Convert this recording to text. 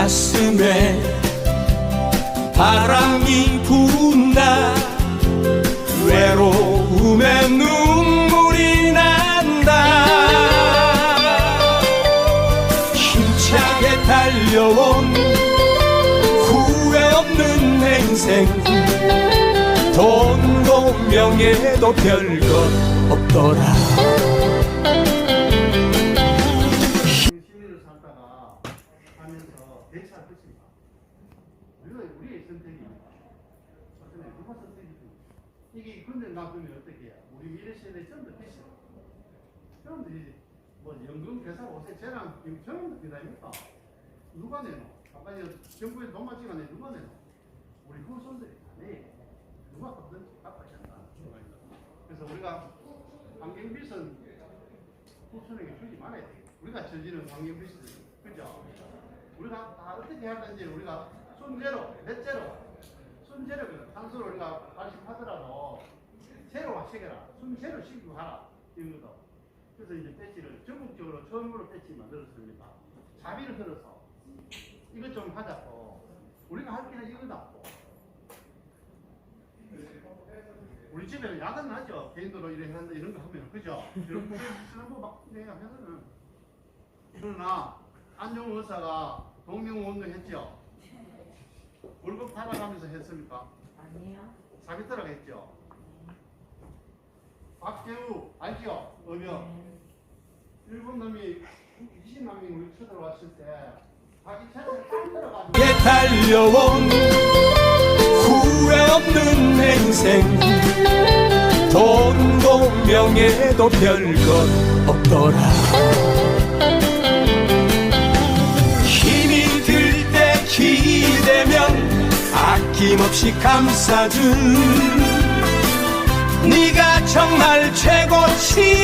가슴에 바람이 분다. 외로움에 눈물이 난다. 힘차게 달려온 후회 없는 행생. 돈도 명예도 별것 없더라 대처할 것입니다. 우리가 우리의 선택이 어쩌면 누가 선택이든 이게 근데 놔두면 어떻게 해요? 우리 미래 세대 전부 됐어. 여러분들이 뭐 연금 회사 오세 쟤랑 저런 비다니까 누가 내노? 아까 저 정부에 돈 맞지가 내 누가 내노? 우리 후손들이 다 내. 누가 걷든지 갚아야 한다. 그래서 우리가 환경비선 후손에게 주지 말아야 돼. 우리가 저지른 환경비선 그죠? 우리가 다 어떻게 해야 되는지 우리가 순제로, 넷제로, 순제로 탄소를 우리가 발식하더라도 제로화 시켜라. 순제로 시키고 하라. 이런 거도. 그래서 이제 배지를 전국적으로 처음으로 배지 만들었습니다. 자비를 들어서 이것 좀 하자고. 우리가 할 길은 이거다. 우리 집에는 야단 나죠. 개인도로 이래 한다 이런 거 하면 그죠? 이런 거 거막 내가 하면은 그러나 안종 의사가 동명운동 했죠. 월급 받아가면서 했습니까? 아니에요. 사기터라고 했죠. 박재우 알죠? 어명 일본 놈이 20만 명이 우리 쳐들어왔을 때 자기 차를 딱 들어가지고 에 달려온 후회 없는 행생 돈도 명예도 별것 없더라 아낌없이 감싸줄 네가 정말 최고치